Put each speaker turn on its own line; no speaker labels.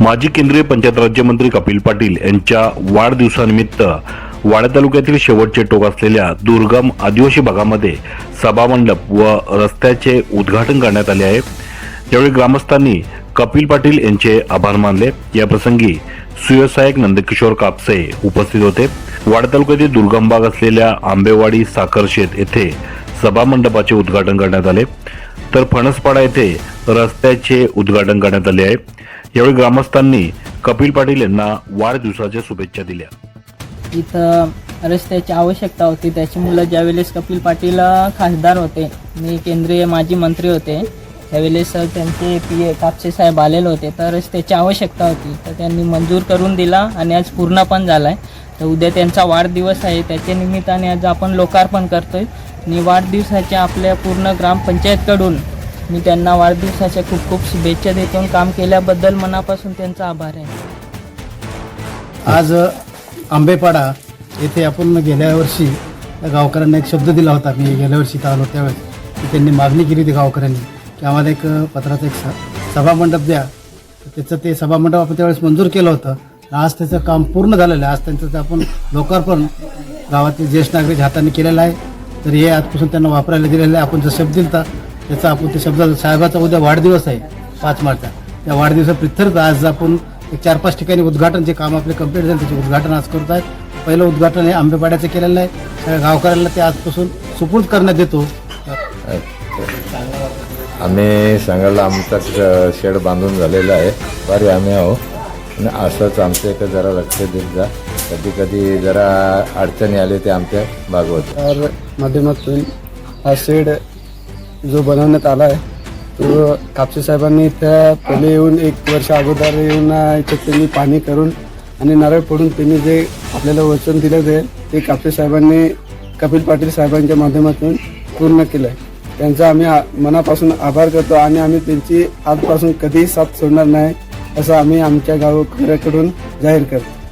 माजी केंद्रीय पंचायत राज्यमंत्री कपिल पाटील यांच्या वाढदिवसानिमित्त वाडा तालुक्यातील शेवटचे टोक असलेल्या दुर्गम आदिवासी भागामध्ये सभामंडप व रस्त्याचे उद्घाटन करण्यात आले आहे. यावेळी ग्रामस्थांनी कपिल पाटील यांचे आभार मानले या प्रसंगी सुव्यवसायक नंदकिशोर कापसे उपस्थित होते. वाडा तालुक्यातील दुर्गम भाग असलेल्या आंबेवाडी साखरशेत येथे सभामंडपाचे उद्घाटन करण्यात आले. तर फणसपाडा येथे रस्त्याचे उद्घाटन करण्यात आले आहे. यावेळी ग्रामस्थांनी कपिल पाटील यांना वाढदिवसाच्या शुभेच्छा दिल्या.
इथं रस्त्याची आवश्यकता होती त्याची मुलं ज्यावेळेस कपिल पाटील खासदार होते मी केंद्रीय माजी मंत्री होते त्यावेळेस त्यांचे पी ए कापसे साहेब आलेले होते तर रस्त्याची आवश्यकता होती तर त्यांनी मंजूर करून दिला आणि आज पूर्ण पण झाला आहे तर उद्या त्यांचा वाढदिवस आहे त्याच्या निमित्ताने आज आपण लोकार्पण करतो आहे आणि वाढदिवसाच्या आपल्या पूर्ण ग्रामपंचायतकडून मी त्यांना वाढदिवसाच्या खूप खूप शुभेच्छा देतो आणि काम केल्याबद्दल मनापासून त्यांचा आभार आहे.
आज आंबेपाडा येथे आपण गेल्या वर्षी त्या गावकऱ्यांना एक शब्द दिला होता. मी गेल्या वर्षी इथं आलो त्यावेळेस. की त्यांनी मागणी केली होती गावकऱ्यांनी की आम्हाला एक पत्राचं एक स- सभामंडप द्या. तर त्याचं ते सभामंडप आपण त्यावेळेस मंजूर केलं होतं. आज त्याचं काम पूर्ण झालेलं आहे. आज त्यांचं ते आपण लोकार्पण गावातील ज्येष्ठ नागरिक हाताने केलेलं आहे. तर हे आजपासून त्यांना वापरायला दिलेलं आहे. आपण जर शब्द दिलता त्याचा आपण ते शब्द साहेबाचा उद्या वाढदिवस आहे पाच मार्चचा. त्या वाढदिवसाप्रित्यर्थ आज आपण एक चार पाच ठिकाणी उद्घाटन जे काम आपले कंप्लीट झाले त्याचे उद्घाटन आज करत आहेत पहिलं उद्घाटन हे आंबेपाड्याचं केलेलं आहे. सगळ्या गावकऱ्यांना ते आजपासून सुपूर्द करण्यात येतो.
आम्ही सांगायला आमचा शेड बांधून झालेला आहे. बरे आम्ही आहो. आणि असंच आमच्या इथं जरा लक्ष देत जा. कधी कधी जरा अडचणी आली ते आमच्या भागवत.
तर माध्यमातून हा शेड जो बनवण्यात आला आहे तो कापसे साहेबांनी इथं पहिले येऊन एक वर्ष अगोदर येऊन इथं त्यांनी पाणी करून आणि नारळ फोडून त्यांनी जे आपल्याला वचन दिलं ते ते कापसे साहेबांनी कपिल पाटील साहेबांच्या माध्यमातून पूर्ण केलं आहे. त्यांचा आम्ही मनापासून आभार करतो आणि आम्ही त्यांची आजपासून कधीही साथ सोडणार नाही असं आम्ही आमच्या गावकऱ्याकडून जाहीर करतो.